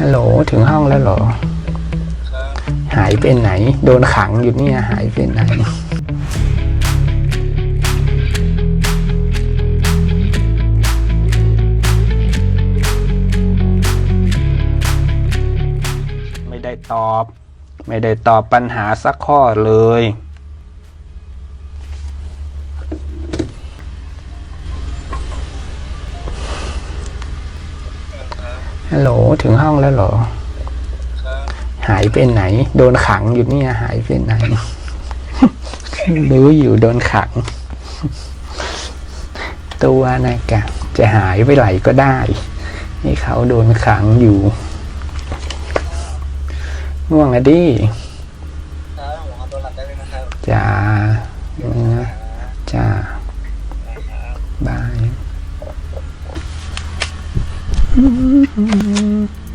ฮัลโหลถึงห้องแล้วเหรอ หายไปไหน โดนขังอยู่เนี่ยหายไปไหนไม่ได้ตอบ ไม่ได้ตอบปัญหาสักข้อเลย ฮัลโหลถึงห้องแล้วเหรอ หายไปไหน โดนขังอยู่เนี่ยหายไปไหน รู้อยู่โดนขัง ตัวนะกะจะหายไปไหนก็ได้ นี่เขาโดนขังอยู่ง่วงอะดิครับผมเอาตัวหลับได้เลยนะครับจ้า 음.